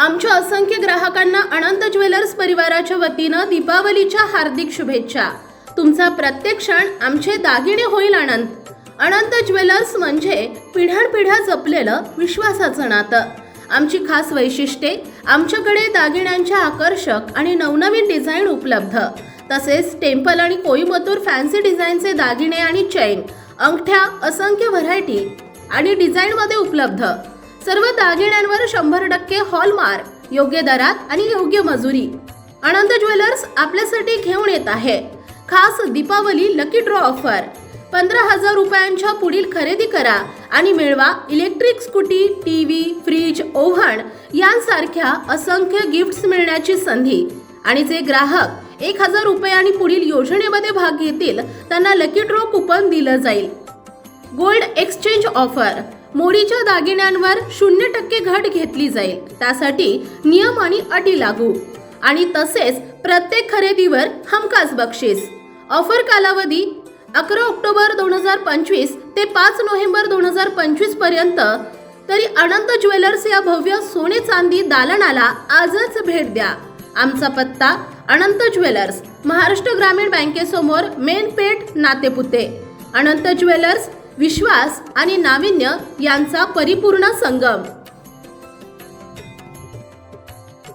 आमच्या असंख्य ग्राहकांना अनंत ज्वेलर्स परिवाराच्या वतीनं दीपावलीच्या हार्दिक शुभेच्छा. तुमचा प्रत्येक क्षण आमचे दागिने होईल अनंत. अनंत ज्वेलर्स म्हणजे पिढ्यानपिढ्या जपलेलं विश्वासाचं नातं. आमची खास वैशिष्ट्ये आमच्याकडे दागिन्यांच्या आकर्षक आणि नवनवीन डिझाईन उपलब्ध. तसेच टेम्पल आणि कोईमतूर फॅन्सी डिझाईनचे दागिने आणि चैन अंगठ्या असंख्य व्हरायटी आणि डिझाईनमध्ये उपलब्ध. सर्व दागिन्यांवर शंभर टक्के हॉलमार्क योग्य दरात आणि योग्य मजुरी. अनंत ज्वेलर्स आपल्यासाठी घेऊन येत आहे. खास दीपावली लकी ड्रॉ ऑफर पंधरा हजार रुपयांच्या पुढील खरेदी करा आणि मिळवा electric scooty T V fridge oven यांसारख्या असंख्य गिफ्ट्स मिळण्याची संधी. आणि जे ग्राहक एक हजार रुपये आणि पुढील योजनेमध्ये भाग घेतील त्यांना लकी ड्रॉ कुपन दिलं जाईल. Gold exchange offer. मोडीच्या दागिन्यांवर शून्य टक्के घट घेतली जाईल. त्यासाठी नियम आणि अटी लागू. आणि तसेच प्रत्येक खरेदीवर हमखास बक्षीस. ऑफर कालावधी अकरा ऑक्टोबर दोन हजार पंचवीस ते पाच नोव्हेंबर दोन हजार पंचवीसपर्यंत. तरी अनंत ज्वेलर्स या भव्य सोने चांदी दालनाला आजच भेट द्या. आमचा पत्ता अनंत ज्वेलर्स महाराष्ट्र ग्रामीण बँकेसमोर मेन पेठ नातेपुते. अनंत ज्वेलर्स विश्वास आणि नाविन्य यांचा परिपूर्ण संगम.